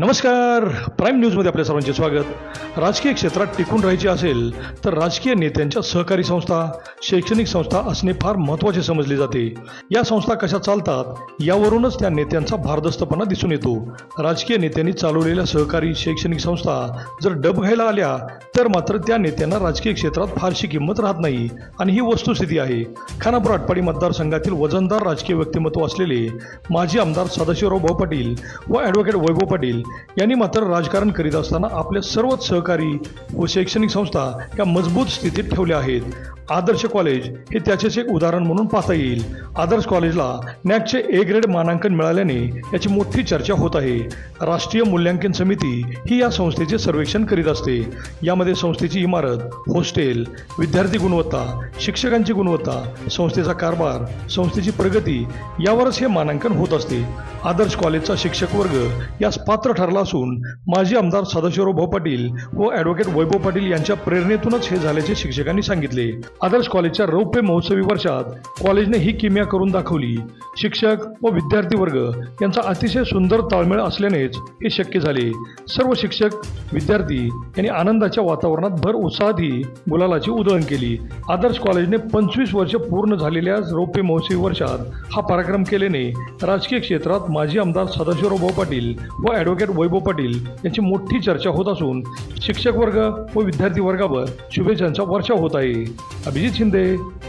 नमस्कार. प्राईम न्यूजमध्ये आपल्या सर्वांचे स्वागत. राजकीय क्षेत्रात टिकून राहायचे असेल तर राजकीय नेत्यांच्या सहकारी संस्था शैक्षणिक संस्था असणे फार महत्त्वाचे समजले जाते. या संस्था कशा चालतात यावरूनच त्या नेत्यांचा भारदस्तपणा दिसून येतो. राजकीय नेत्यांनी चालवलेल्या सहकारी शैक्षणिक संस्था जर डब घ्यायला आल्या तर मात्र त्या नेत्यांना राजकीय क्षेत्रात फारशी किंमत राहत नाही. आणि ही वस्तुस्थिती आहे. खानापूर आटपाडी मतदारसंघातील वजनदार राजकीय व्यक्तिमत्व असलेले माजी आमदार सदाशिवराव भाऊ पाटील व ॲडव्होकेट वैभव पाटील यांनी मात्र राजकारण करीत असताना आपल्या सर्वच सहकारी व शैक्षणिक संस्था या मजबूत स्थितीत ठेवल्या आहेत. आदर्श कॉलेज हे त्याचेच एक उदाहरण म्हणून पाहता येईल. आदर्श कॉलेजला नॅकचे ए ग्रेड मानांकन मिळाल्याने याची मोठी चर्चा होत आहे. राष्ट्रीय मूल्यांकन समिती ही या संस्थेचे सर्वेक्षण करीत असते. यामध्ये संस्थेची इमारत हॉस्टेल विद्यार्थी गुणवत्ता शिक्षकांची गुणवत्ता संस्थेचा कारभार संस्थेची प्रगती यावरच हे मानांकन होत असते. आदर्श कॉलेजचा शिक्षक वर्ग यास पात्र ठरला असून माजी आमदार सदाशिवराव भाऊ पाटील व ॲडव्होकेट वैभव पाटील यांच्या प्रेरणेतूनच हे झाल्याचे शिक्षकांनी सांगितले. आदर्श कॉलेजच्या रौप्य महोत्सवी वर्षात कॉलेजने ही किमया करून दाखवली. शिक्षक व विद्यार्थी वर्ग यांचा अतिशय सुंदर ताळमेळ असल्यानेच हे शक्य झाले. सर्व शिक्षक विद्यार्थी यांनी आनंदाच्या वातावरणात भर उत्साहातही गुलालाची उधळण केली. आदर्श कॉलेजने पंचवीस वर्ष पूर्ण झालेल्या रौप्य महोत्सवी वर्षात हा पराक्रम केल्याने राजकीय क्षेत्रात माजी आमदार सदाशिवराव भाऊ पाटील व ॲडव्होकेट वैभव पाटील यांची मोठी चर्चा होत असून शिक्षक वर्ग व विद्यार्थी वर्गावर शुभेच्छांचा वर्षाव होत आहे. अभिजित शिंदे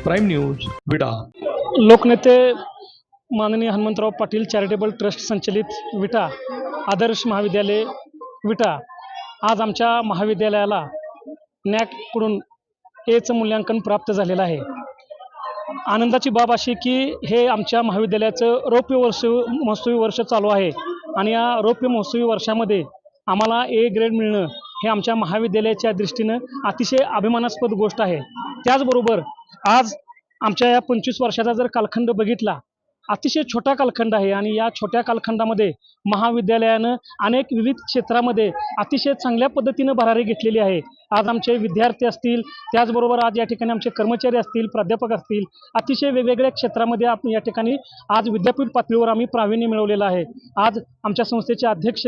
प्राईम न्यूज विटा लोकनेते माननीय हनुमंतराव पाटील चॅरिटेबल ट्रस्ट संचलित विटा आदर्श महाविद्यालय विटा. आज आमच्या महाविद्यालयाला नॅककडून एचं मूल्यांकन प्राप्त झालेलं आहे. आनंदाची बाब अशी की हे आमच्या महाविद्यालयाचं रौप्य वर्ष महोत्सवी वर्ष चालू आहे आणि या रौप्य महोत्सवी वर्षामध्ये आम्हाला ए ग्रेड मिळणं हे आमच्या महाविद्यालयाच्या दृष्टीनं अतिशय अभिमानास्पद गोष्ट आहे. त्याचबरोबर आज आमच्या या पंचवीस वर्षाचा जर कालखंड बघितला अतिशय छोटा कालखंड आहे आणि या छोट्या कालखंडामध्ये महाविद्यालयानं अनेक विविध क्षेत्रामध्ये अतिशय चांगल्या पद्धतीनं भरारी घेतलेली आहे. आज आमचे विद्यार्थी असतील त्याचबरोबर आज या ठिकाणी आमचे कर्मचारी असतील प्राध्यापक असतील अतिशय वेगवेगळ्या क्षेत्रामध्ये आपण या ठिकाणी आज विद्यापीठ पातळीवर आम्ही प्रावीण्य मिळवलेलं आहे. आज आमच्या संस्थेचे अध्यक्ष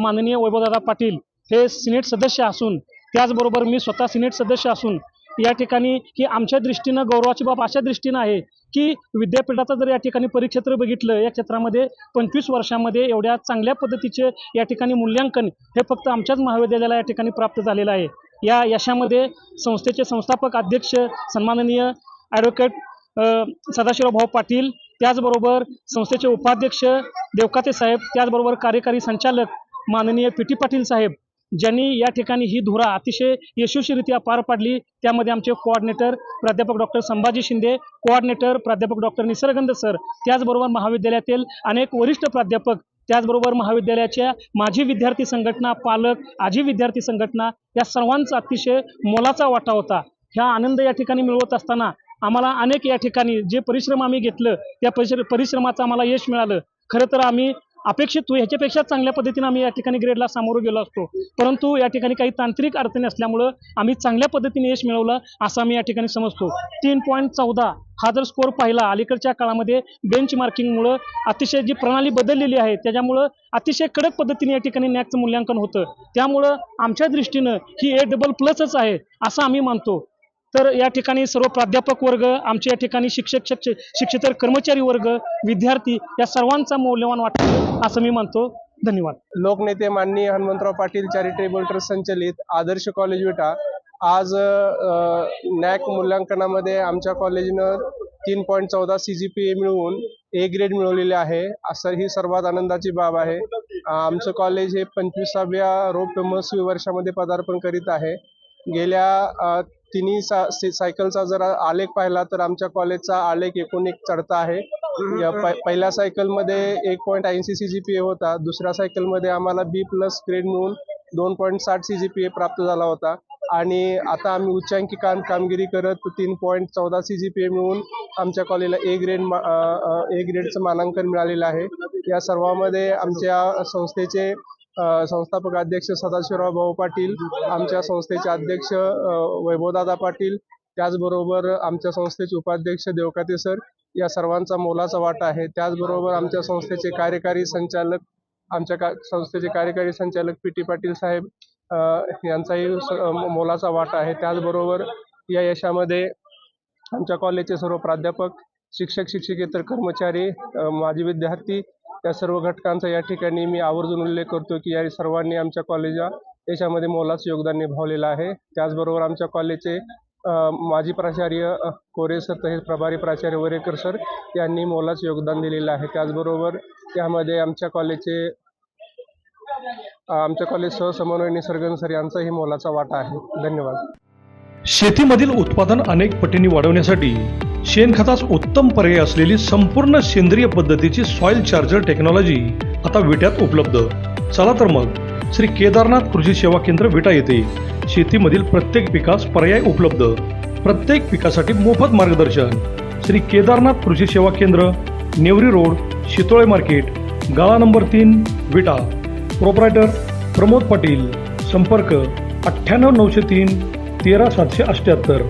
माननीय वैभवदादा पाटील हे सिनेट सदस्य असून त्याचबरोबर मी स्वतः सिनेट सदस्य असून या ठिकाणी ही आमच्या दृष्टीनं गौरवाची बाब अशा दृष्टीनं आहे की विद्यापीठाचं जर या ठिकाणी परिक्षेत्र बघितलं या क्षेत्रामध्ये पंचवीस वर्षामध्ये एवढ्या चांगल्या पद्धतीचे या ठिकाणी मूल्यांकन हे फक्त आमच्याच महाविद्यालयाला या ठिकाणी प्राप्त झालेलं आहे. या यशामध्ये संस्थेचे संस्थापक अध्यक्ष सन्माननीय ॲडव्होकेट अ, सदाशिवराव भाऊ पाटील त्याचबरोबर संस्थेचे उपाध्यक्ष देवकाते साहेब त्याचबरोबर कार्यकारी संचालक माननीय पी टी पाटील साहेब ज्यांनी या ठिकाणी ही धुरा अतिशय यशस्वीरित्या पार पाडली त्यामध्ये आमचे कोऑर्डिनेटर प्राध्यापक डॉक्टर संभाजी शिंदे कोऑर्डिनेटर प्राध्यापक डॉक्टर निसर्गंध सर त्याचबरोबर महाविद्यालयातील अनेक वरिष्ठ प्राध्यापक त्याचबरोबर महाविद्यालयाच्या माजी विद्यार्थी संघटना पालक आजी विद्यार्थी संघटना या सर्वांचा अतिशय मोलाचा वाटा होता. ह्या आनंद या ठिकाणी मिळवत असताना आम्हाला अनेक या ठिकाणी जे परिश्रम आम्ही घेतलं त्या परिश्र परिश्रमाचं आम्हाला यश मिळालं. खरं तर आम्ही अपेक्षित होतो ह्याच्यापेक्षा चांगल्या पद्धतीने आम्ही या ठिकाणी ग्रेडला सामोरं गेलो असतो. परंतु या ठिकाणी काही तांत्रिक अडचणी असल्यामुळं आम्ही चांगल्या पद्धतीने यश मिळवलं असं आम्ही या ठिकाणी समजतो. तीन पॉईंट चौदा हा जर स्कोर पाहिला अलीकडच्या काळामध्ये बेंच मार्किंगमुळं अतिशय जी प्रणाली बदललेली आहे त्याच्यामुळं अतिशय कडक पद्धतीने या ठिकाणी नॅकचं मूल्यांकन होतं. त्यामुळं आमच्या दृष्टीनं ही ए डबल प्लसच आहे असं आम्ही मानतो. तर या ठिकाणी सर्व प्राध्यापक वर्ग आमच्या या ठिकाणी शिक्षक शिक्ष- शिक्षितर कर्मचारी वर्ग विद्यार्थी या सर्वांचा मौल्यवान वाटतो असं मी मानतो धन्यवाद. लोकनेते माननीय हनुमंतराव पाटील चॅरिटेबल ट्रस्ट संचलित आदर्श कॉलेज विटा. आज नॅक मूल्यांकनामध्ये आमच्या कॉलेजनं तीन पॉईंट चौदा सी जी पी ए मिळवून ए ग्रेड मिळवलेले आहे. असं ही सर्वात आनंदाची बाब आहे. आमचं कॉलेज हे पंचवीसाव्या रौप्य महोत्सवी वर्षामध्ये पदार्पण करीत आहे. गेल्या तिन्ही सा से- सायकलचा जर आलेख पाहिला तर आमच्या कॉलेजचा आलेख एकूण एक चढता आहे. या पहिल्या सायकलमध्ये एक पॉईंट ऐंशी सी जी पी ए होता. दुसऱ्या सायकलमध्ये आम्हाला बी प्लस ग्रेड मिळून दोन पॉईंट साठ सी जी पी ए प्राप्त झाला होता. आणि आता आम्ही उच्चांकी काम कामगिरी करत तीन पॉईंट चौदा सी जी पी ए मिळून आमच्या कॉलेजला ए ग्रेड मा- ए ग्रेडचं मानांकन मिळालेलं आहे. या सर्वामध्ये आमच्या संस्थेचे संस्थापक अध्यक्ष सदाशिवराव भाऊ पाटील आमच्या संस्थेचे अध्यक्ष वैभवदादा पाटील त्याचबरोबर आमच्या संस्थेचे उपाध्यक्ष देवकाते सर या सर्वांचा मोलाचा वाटा आहे. त्याचबरोबर आमच्या संस्थेचे कार्यकारी संचालक आमच्या का संस्थेचे कार्यकारी संचालक पी टी पाटील साहेब यांचाही मोलाचा वाटा आहे. त्याचबरोबर या यशामध्ये आमच्या कॉलेजचे सर्व प्राध्यापक शिक्षक शिक्षकेतर कर्मचारी माजी विद्यार्थी या सर्व घटकांचा या ठिकाणी मी आवर्जून उल्लेख करतो की या सर्वांनी आमच्या कॉलेजला याच्यामध्ये मोलाचं योगदान निभावलेलं आहे. त्याचबरोबर आमच्या कॉलेजचे माजी प्राचार्य कोरे सर तसेच प्रभारी प्राचार्य वरेकर सर यांनी मोलाचं योगदान दिलेलं आहे. त्याचबरोबर त्यामध्ये आमच्या कॉलेजचे आमच्या कॉलेज सहसमन्वय निसर्गन सर यांचाही मोलाचा वाटा आहे. धन्यवाद. शेतीमधील उत्पादन अनेक पटींनी वाढवण्यासाठी शेणखताच उत्तम पर्याय असलेली संपूर्ण सेंद्रिय पद्धतीची सॉइल चार्जर टेक्नॉलॉजी आता विट्यात उपलब्ध. चला तर मग श्री केदारनाथ कृषी सेवा केंद्र विटा येथे. शेतीमधील प्रत्येक पिकास पर्याय उपलब्ध. प्रत्येक पिकासाठी मोफत मार्गदर्शन. श्री केदारनाथ कृषी सेवा केंद्र नेवरी रोड शितोळे मार्केट गाळा नंबर तीन विटा. प्रोपरायटर प्रमोद पाटील. संपर्क अठ्ठ्याण्णव नऊशे तीन तेरा सातशे अठ्ठ्याहत्तर